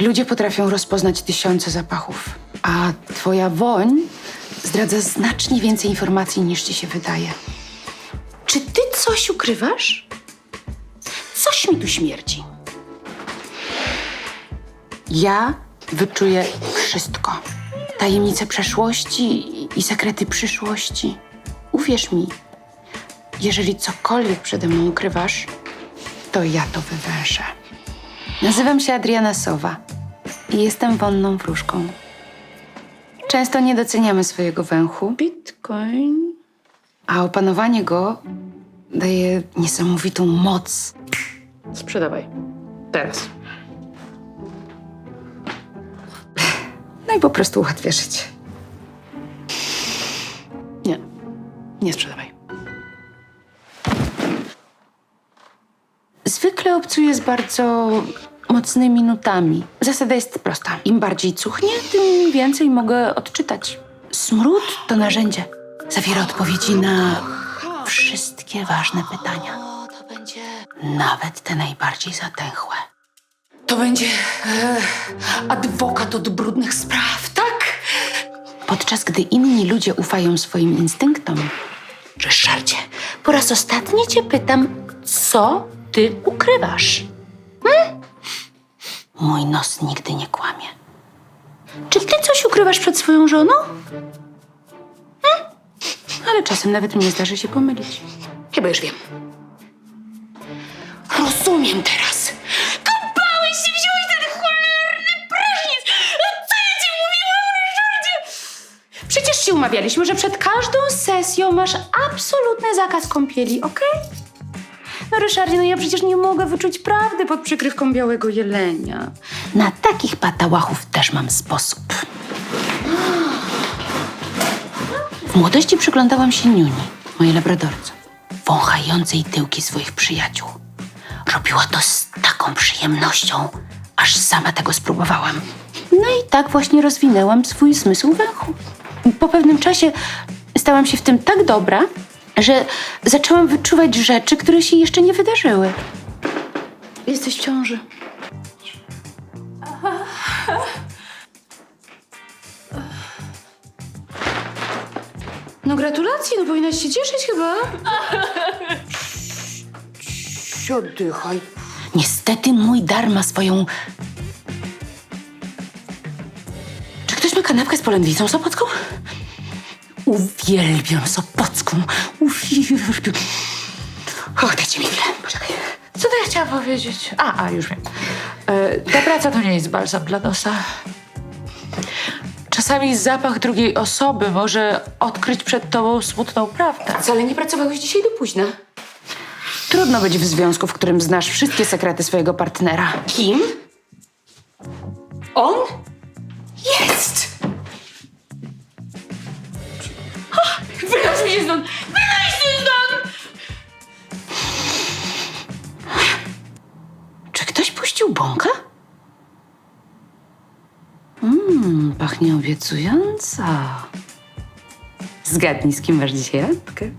Ludzie potrafią rozpoznać tysiące zapachów, a twoja woń zdradza znacznie więcej informacji niż ci się wydaje. Czy ty coś ukrywasz? Coś mi tu śmierdzi. Ja wyczuję wszystko. Tajemnice przeszłości i sekrety przyszłości. Uwierz mi, jeżeli cokolwiek przede mną ukrywasz, to ja to wywęszę. Nazywam się Adriana Sowa i jestem wonną wróżką. Często nie doceniamy swojego węchu. Bitcoin. A opanowanie go daje niesamowitą moc. Sprzedawaj. Teraz. No i po prostu ułatwia życie. Nie. Nie sprzedawaj. Zwykle obcuję z bardzo mocnymi nutami. Zasada jest prosta. Im bardziej cuchnie, tym więcej mogę odczytać. Smród to narzędzie. Zawiera odpowiedzi na wszystkie ważne pytania. Nawet te najbardziej zatęchłe. To będzie e, adwokat od brudnych spraw, tak? Podczas gdy inni ludzie ufają swoim instynktom. Ryszardzie, po raz ostatni cię pytam, co ty ukrywasz? Hmm? Mój nos nigdy nie kłamie. Czy ty coś ukrywasz przed swoją żoną? Hmm? Ale czasem nawet mnie zdarzy się pomylić. Chyba już wiem. Rozumiem teraz. Kopałeś się, wziąłeś ten cholerny prysznic! Co ja ci mówiłam, Ryszardzie? Przecież się umawialiśmy, że przed każdą sesją masz absolutny zakaz kąpieli, okej? No Ryszardzie, no ja przecież nie mogę wyczuć prawdy pod przykrywką białego jelenia. Na takich patałachów też mam sposób. W młodości przyglądałam się Niuni, mojej labradorce, wąchającej tyłki swoich przyjaciół. Robiła to z taką przyjemnością, aż sama tego spróbowałam. No i tak właśnie rozwinęłam swój zmysł węchu. Po pewnym czasie stałam się w tym tak dobra, że zaczęłam wyczuwać rzeczy, które się jeszcze nie wydarzyły. Jesteś w ciąży. No gratulacje, no powinnaś się cieszyć chyba. Oddychaj. Niestety mój dar ma swoją... Czy ktoś ma kanapkę z polędwicą sopocką? Uwielbiam sopocką. Uwielbiam. Och, dajcie mi chwilę. Poczekaj. Co to ja chciałam powiedzieć? A, a już wiem. E, ta praca to nie jest balsam dla nosa. Czasami zapach drugiej osoby może odkryć przed tobą smutną prawdę. Wcale nie pracowałeś dzisiaj do późna. Trudno być w związku, w którym znasz wszystkie sekrety swojego partnera. Kim? On? Jest! Się stąd! Wynoś się stąd! Czy ktoś puścił bąka? Mmm, pachnie obiecująco. Zgadnij, z kim masz dzisiaj randkę?